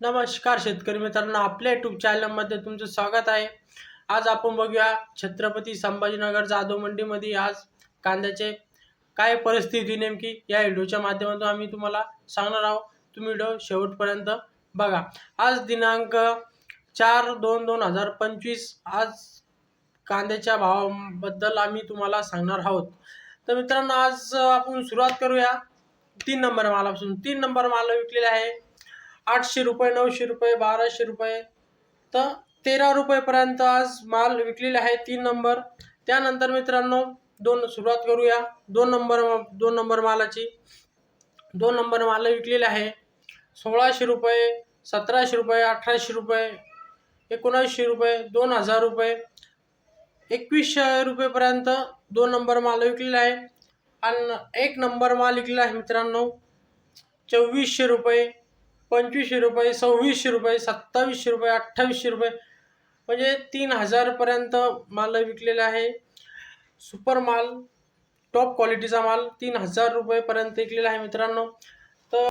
नमस्कार शेतकरी मित्रांनो आपल्या युट्यूब चॅनलमध्ये तुमचं स्वागत आहे. आज आपण बघूया छत्रपती संभाजीनगर जाधव मंडीमध्ये आज कांद्याचे काय परिस्थिती नेमकी या व्हिडिओच्या माध्यमातून आम्ही तुम्हाला सांगणार आहोत. तुम्ही व्हिडिओ शेवटपर्यंत बघा. आज दिनांक चार दोन दोन हजार पंचवीस आज कांद्याच्या भावाबद्दल आम्ही तुम्हाला सांगणार आहोत. तर मित्रांनो आज आपण सुरुवात करूया. तीन नंबर मालापासून. तीन नंबर माल विकलेला आहे. आठशे रुपये नऊशे रुपये बाराशे रुपये. तर तेरा रुपयेपर्यंत आज माल विकलेले आहे तीन नंबर. त्यानंतर मित्रांनो दोन सुरुवात करूया. दोन नंबर दोन नंबर मालाची. दोन नंबर माल विकलेले आहे. सोळाशे रुपये सतराशे रुपये अठराशे रुपये एकोणऐंशी रुपये दोन हजार रुपये. एकवीसशे रुपयेपर्यंत दोन नंबर माल विकलेला आहे. आणि एक नंबर माल विकलेला आहे मित्रांनो चोवीसशे रुपये. पंचवीसशे रुपये सव्वीसशे रुपये सत्तावीसशे रुपये अठ्ठावीसशे रुपये. म्हणजे तीन हजारपर्यंत माल विकलेला आहे. सुपर माल टॉप क्वालिटीचा माल तीन हजार रुपयेपर्यंत विकलेला आहे मित्रांनो.